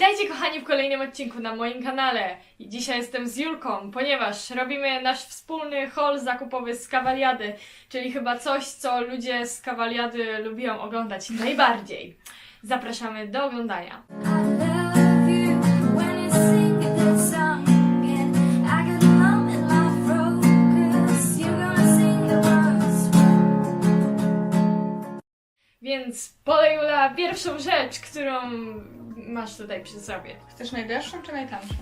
Witajcie kochani w kolejnym odcinku na moim kanale. Dzisiaj jestem z Julką, ponieważ robimy nasz wspólny haul zakupowy z Kawaliady, czyli chyba coś, co ludzie z Kawaliady lubią oglądać najbardziej. Zapraszamy do oglądania. Więc Polejula, pierwszą rzecz, którą masz tutaj przy sobie. Chcesz najdroższą czy najtańszą?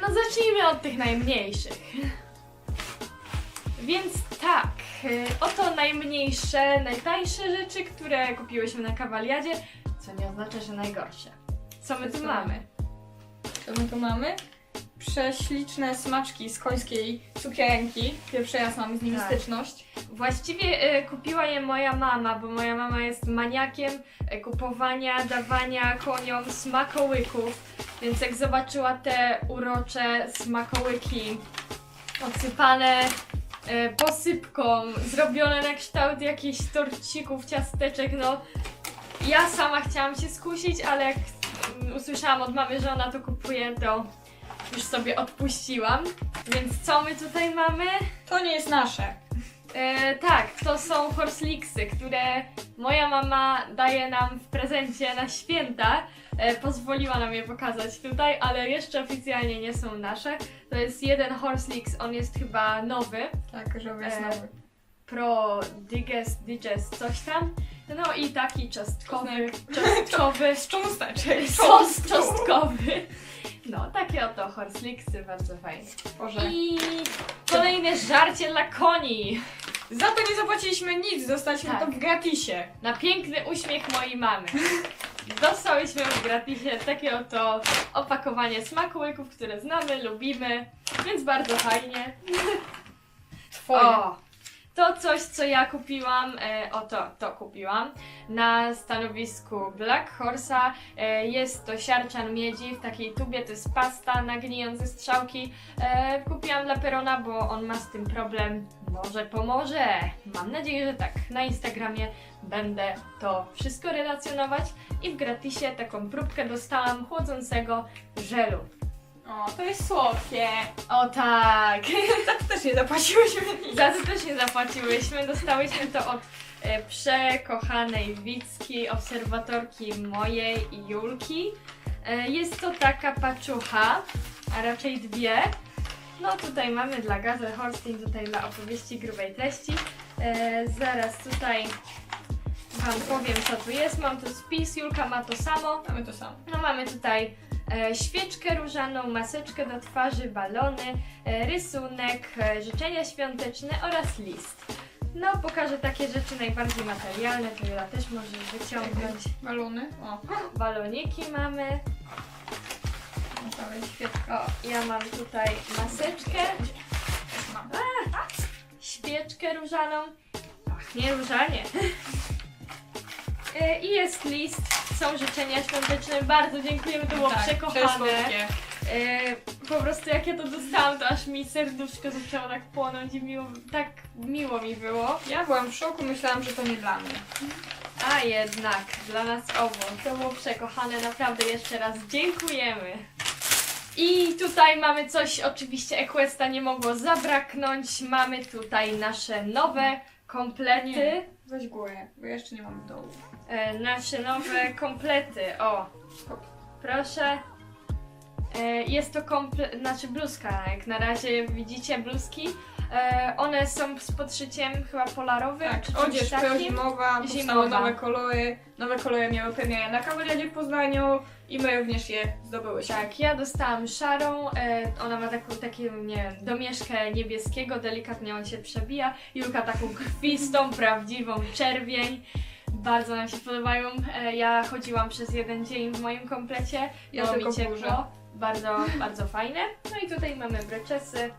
No zacznijmy od tych najmniejszych. Więc tak, y, oto najmniejsze, najtańsze rzeczy, które kupiłyśmy na kawaliadzie, co nie oznacza, że najgorsze. Co my tu Co? mamy? To my tu mamy prześliczne smaczki z końskiej cukierki. Pierwszy raz mamy z nimi Tak. styczność. Właściwie y, kupiła je moja mama, bo moja mama jest maniakiem y, kupowania, dawania koniom smakołyków. Więc jak zobaczyła te urocze smakołyki odsypane y, posypką, zrobione na kształt jakichś torcików, ciasteczek, no ja sama chciałam się skusić, ale jak usłyszałam od mamy, że ona to kupuje, to już sobie odpuściłam. Więc co my tutaj mamy? To nie jest nasze. E, tak, to są horsliksy, które moja mama daje nam w prezencie na święta. E, pozwoliła nam je pokazać tutaj, ale jeszcze oficjalnie nie są nasze. To jest jeden horslicks, on jest chyba nowy. Tak, że jest E, nowy. Pro Digest, Digest, coś tam. No i taki czosnkowy, Czosnek. czosnkowy, Z cząsteczek. sos czosnkowy. No, takie oto horsliksy, bardzo fajne. Boże. I kolejne żarcie dla koni. Za to nie zapłaciliśmy nic, dostaliśmy Tak. to w gratisie. Na piękny uśmiech mojej mamy. Dostałyśmy w gratisie takie oto opakowanie smakołyków, które znamy, lubimy, więc bardzo fajnie. Twoje. O, to coś, co ja kupiłam, e, oto to kupiłam na stanowisku Black Horse'a. E, jest to siarczan miedzi w takiej tubie, to jest pasta na gnijące strzałki. E, kupiłam dla Perona, bo on ma z tym problem. Może pomoże. Mam nadzieję, że tak. Na Instagramie będę to wszystko relacjonować i w gratisie taką próbkę dostałam chłodzącego żelu. O, to jest słodkie. O tak! Za to też nie zapłaciłyśmy. Za to też nie zapłaciłyśmy. Dostałyśmy to od e, przekochanej Wicki, obserwatorki mojej i Julki. E, jest to taka paczucha, a raczej dwie. No tutaj mamy dla Gazel Holstein, tutaj dla opowieści grubej treści. E, zaraz tutaj Wam powiem co tu jest. Mam tu spis, Julka ma to samo. Mamy to samo. No mamy tutaj świeczkę różaną, maseczkę do twarzy, balony, e, rysunek, e, życzenia świąteczne oraz list. No pokażę takie rzeczy najbardziej materialne, to Jola też może wyciągnąć. Balony. O, Baloniki mamy. całe świeczka. O, ja mam tutaj maseczkę, świeczkę różaną. Pachnie różanie. E, I jest list, są życzenia świąteczne. Bardzo dziękujemy, to było Tak, przekochane. E, po prostu jak ja to dostałam, to aż mi serduszko zaczęło tak płonąć i miło, tak miło mi było. Ja byłam w szoku, myślałam, że to nie dla mnie. A jednak, dla nas obu, to było przekochane, naprawdę jeszcze raz dziękujemy. I tutaj mamy coś, oczywiście Equesta nie mogło zabraknąć. Mamy tutaj nasze nowe komplety. Weź górę, bo ja jeszcze nie mam dołu. E, nasze nowe komplety. O, proszę. E, jest to komple- znaczy bluzka, jak na razie widzicie bluzki. E, one są z podszyciem chyba polarowym. Tak, czy czymś odzież takim. powstały Zimowa. nowe kolory. Nowe kolory miały premierę na kawaliadzie w Poznaniu i my również je zdobyłyśmy. Tak, ja dostałam szarą, e, ona ma taką, takie, nie wiem, domieszkę niebieskiego, delikatnie on się przebija. Julka taką krwistą, prawdziwą czerwień. Bardzo nam się podobają. E, ja chodziłam przez jeden dzień w moim komplecie, Ja było tylko mi ciepło. Bardzo, bardzo fajne. No i tutaj mamy breczesy.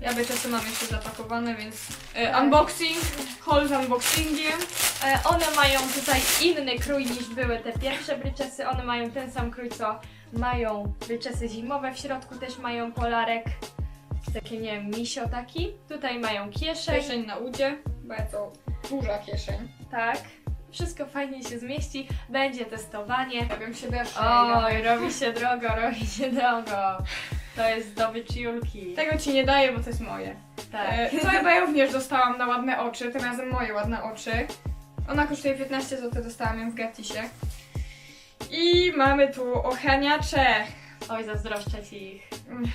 Ja czasy mam jeszcze zapakowane, więc e, unboxing, haul z unboxingiem. E, one mają tutaj inny krój niż były te pierwsze bryczesy. One mają ten sam krój, co mają bryczesy zimowe. W środku też mają polarek. Takie, nie wiem, misio taki. Tutaj mają kieszeń. Kieszeń na udzie, bardzo duża kieszeń. Tak. Wszystko fajnie się zmieści, będzie testowanie. Robią się deszcze. Oj, robi się drogo, robi się drogo. To jest zdobycz Julki. Tego ci nie daję, bo to jest moje. tak. E, to chyba ja również dostałam na ładne oczy, tym razem moje ładne oczy. Ona kosztuje 15 zł, dostałam ją w gratisie. I mamy tu ochraniacze. Oj, zazdroszczę ci ich.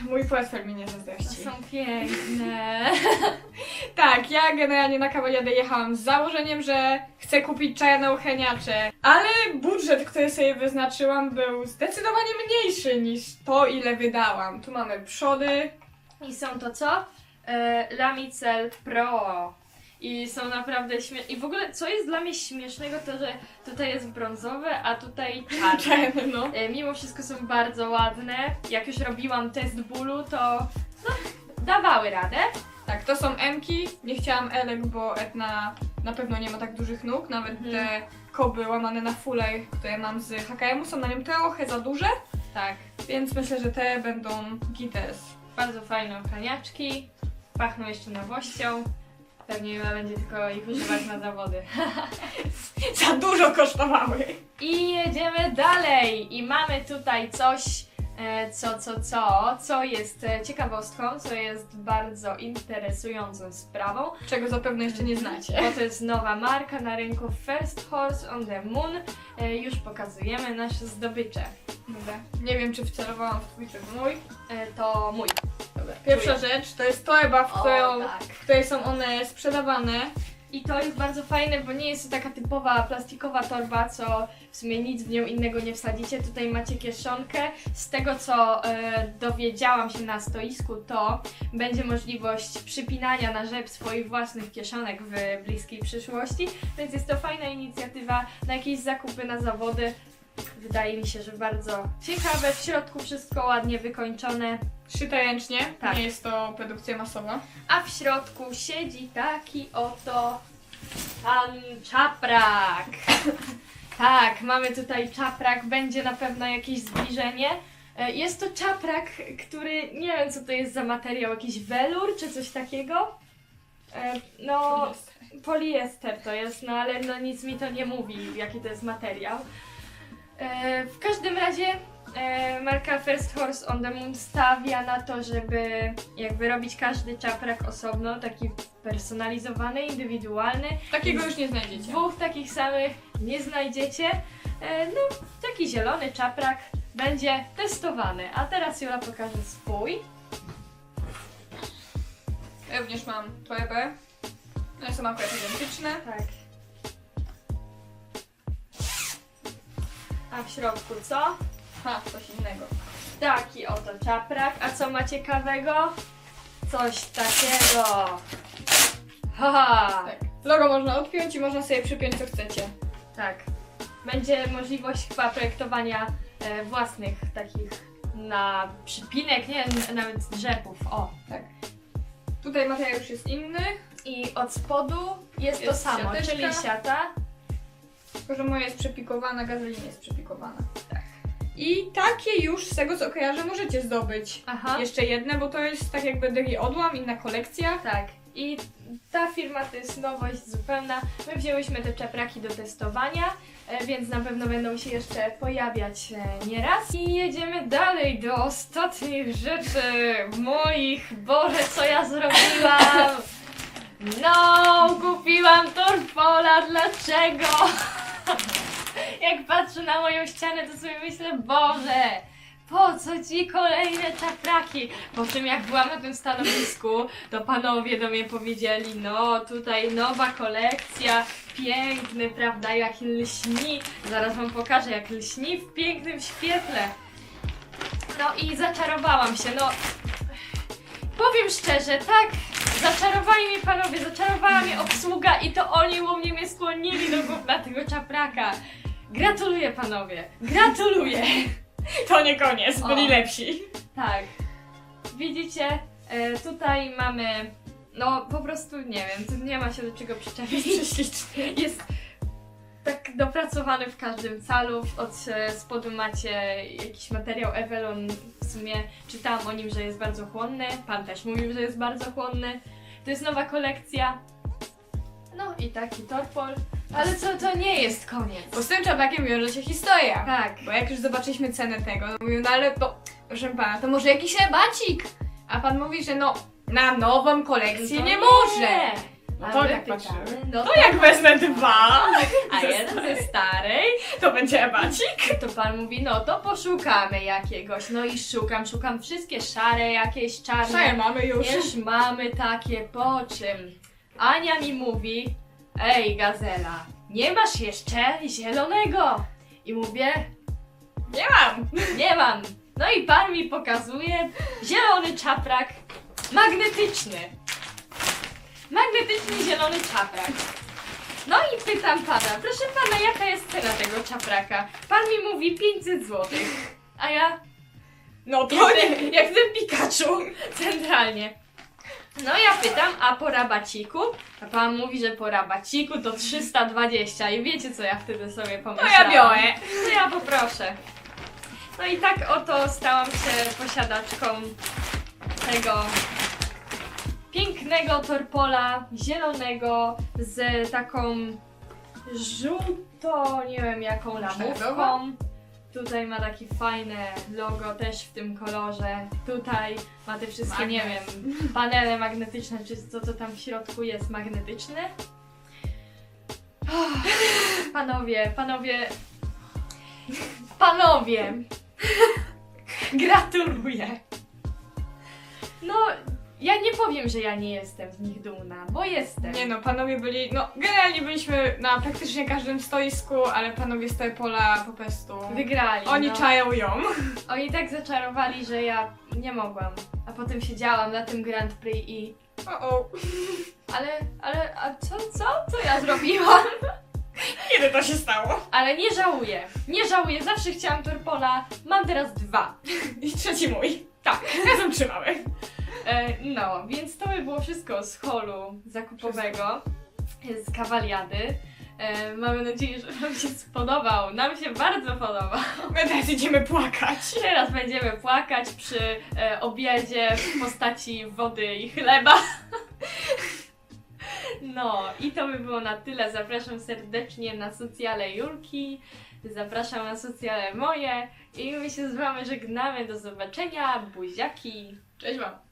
Mój portfel mi nie To zazdrości. są piękne. Tak, ja generalnie na kawaliadę jechałam z założeniem, że chcę kupić czarne ochraniacze, ale budżet, który sobie wyznaczyłam był zdecydowanie mniejszy niż to, ile wydałam. Tu mamy przody, I są to co? E, Lamicel Pro. I są naprawdę śmieszne. I w ogóle, co jest dla mnie śmiesznego, to że tutaj jest brązowe, a tutaj czarne. no. E, Mimo wszystko są bardzo ładne. Jak już robiłam test bólu, to no, dawały radę. Tak, to są M-ki. Nie chciałam Elek, bo Etna na pewno nie ma tak dużych nóg. Nawet Mhm. te koby łamane na fuller, które mam z HKM-u, są na nim trochę za duże, Tak. więc myślę, że te będą gites. Bardzo fajne ochraniaczki. Pachną jeszcze nowością. Pewnie Jula będzie tylko ich używać na zawody. Za dużo kosztowały! I jedziemy dalej. I mamy tutaj coś, co, co, co, co jest e, ciekawostką, co jest bardzo interesującą sprawą, Czego zapewne jeszcze nie znacie. bo to jest nowa marka na rynku First Horse on the Moon. E, Już pokazujemy nasze zdobycze. Dobra. Nie wiem, czy wcelowałam w twój czy w mój. E, To mój. Dobra. Pierwsza rzecz to jest torba, w, którą, tak. w której są one sprzedawane. I to jest bardzo fajne, bo nie jest to taka typowa plastikowa torba, co w sumie nic w nią innego nie wsadzicie. Tutaj macie kieszonkę. Z tego co e, dowiedziałam się na stoisku, to będzie możliwość przypinania na rzep swoich własnych kieszonek w bliskiej przyszłości. Więc jest to fajna inicjatywa na jakieś zakupy, na zawody. Wydaje mi się, że bardzo ciekawe. W środku wszystko ładnie wykończone. Szyte ręcznie, Tak. nie jest to produkcja masowa. A w środku siedzi taki oto pan czaprak. tak, mamy tutaj czaprak, będzie na pewno jakieś zbliżenie. E, Jest to czaprak, który nie wiem co to jest za materiał, jakiś welur czy coś takiego. E, No, Jest. poliester to jest, no ale no nic mi to nie mówi, jaki to jest materiał. E, w każdym razie e, marka First Horse on the Moon stawia na to, żeby jakby robić każdy czaprak osobno, taki personalizowany, indywidualny. Takiego już nie znajdziecie. Dwóch takich samych nie znajdziecie. E, no, taki zielony czaprak będzie testowany. A teraz Jola pokaże swój. Ja również mam torebę. One są akurat identyczne. Tak. A w środku co? Ha, coś innego. Taki oto czaprak. A co ma ciekawego? Coś takiego. Haha! Tak. Logo można odpiąć i można sobie przypiąć co chcecie. Tak. Będzie możliwość chyba projektowania e, własnych takich na przypinek, nie nawet drzepów. O. Tak. Tutaj materiał już jest inny, I od spodu jest, Jest to samo, siateczka. czyli siata. tylko że moje jest przepikowane, gazolina jest przepikowana. I takie już z tego co kojarzę możecie zdobyć. Aha. Jeszcze jedne, bo to jest tak jakby drugi odłam, inna kolekcja. Tak. I ta firma to jest nowość zupełna. My wzięłyśmy te czapraki do testowania, e, więc na pewno będą się jeszcze pojawiać e, nieraz. I jedziemy dalej do ostatnich rzeczy moich. Boże, co ja zrobiłam? No, kupiłam Torpola, dlaczego? Jak patrzę na moją ścianę, to sobie myślę, Boże, po co ci kolejne czapraki? Po czym jak byłam na tym stanowisku, to panowie do mnie powiedzieli, no tutaj nowa kolekcja, piękny, prawda, jak lśni. Zaraz wam pokażę, jak lśni w pięknym świetle. No i zaczarowałam się, no powiem szczerze, tak, zaczarowali mnie panowie, zaczarowała mnie obsługa i to oni u mnie mnie skłonili do kupna tego czapraka. Gratuluję panowie, gratuluję. To nie koniec, byli O. lepsi. Tak. Widzicie, e, tutaj mamy, no po prostu nie wiem, tu nie ma się do czego przyczepić. Prześliczny. Jest tak dopracowany w każdym calu. Od e, spodu macie jakiś materiał Evelon. W sumie czytałam o nim, że jest bardzo chłonny. Pan też mówił, że jest bardzo chłonny. To jest nowa kolekcja. No i taki torpol. Ale co, to nie jest koniec. Bo z tym czaprakiem wiąże się historia. Tak. Bo jak już zobaczyliśmy cenę tego, no mówił, no ale to, proszę pana, to może jakiś rabacik? A pan mówi, że no, na nową kolekcję To nie może. No to jak patrzymy, no To jak wezmę dwa, a jeden ze starej, to będzie rabacik? to pan mówi, no to poszukamy jakiegoś. No i szukam, szukam wszystkie szare, jakieś czarne. Szare mamy już. Już mamy takie, po czym Ania mi mówi, ej Gazela, nie masz jeszcze zielonego? I mówię, Nie mam. nie mam. No i pan mi pokazuje zielony czaprak magnetyczny. Magnetyczny zielony czaprak. No i pytam pana, proszę pana, jaka jest cena tego czapraka? Pan mi mówi 500 zł. A ja No to jak nie. ten, jak ten Pikachu centralnie. No ja pytam, a po rabaciku? A pan mówi, że po rabaciku to 320 i wiecie co ja wtedy sobie To pomyślałam? ja biorę. To ja poproszę. No i tak oto stałam się posiadaczką tego pięknego torpola zielonego z taką żółto, nie wiem jaką lamówką. Tutaj ma takie fajne logo też w tym kolorze. Tutaj ma te wszystkie, nie wiem, panele magnetyczne, czy to co tam w środku jest magnetyczne. Oh, panowie, panowie, panowie, gratuluję. No, ja nie powiem, że ja nie jestem z nich dumna, bo jestem. Nie no, panowie byli, no generalnie byliśmy na praktycznie każdym stoisku, ale panowie z Pola po prostu... Wygrali. Oni no. czają ją. Oni tak zaczarowali, że ja nie mogłam. A potem siedziałam na tym Grand Prix i. O, o. Ale, ale, a co, co? Co ja zrobiłam? Kiedy to się stało? Ale nie żałuję. Nie żałuję, zawsze chciałam Torpola. Mam teraz dwa. I trzeci mój. Tak, razem trzymamy. E, no, więc to by było wszystko z holu zakupowego, z kawaliady. E, mamy nadzieję, że Wam się spodobał. Nam się bardzo podobał. My teraz idziemy płakać. Teraz będziemy płakać przy e, obiedzie w postaci wody i chleba. No, i to by było na tyle. Zapraszam serdecznie na socjale Julki. Zapraszam na socjale moje. I my się z Wami żegnamy. Do zobaczenia. Buziaki. Cześć wam.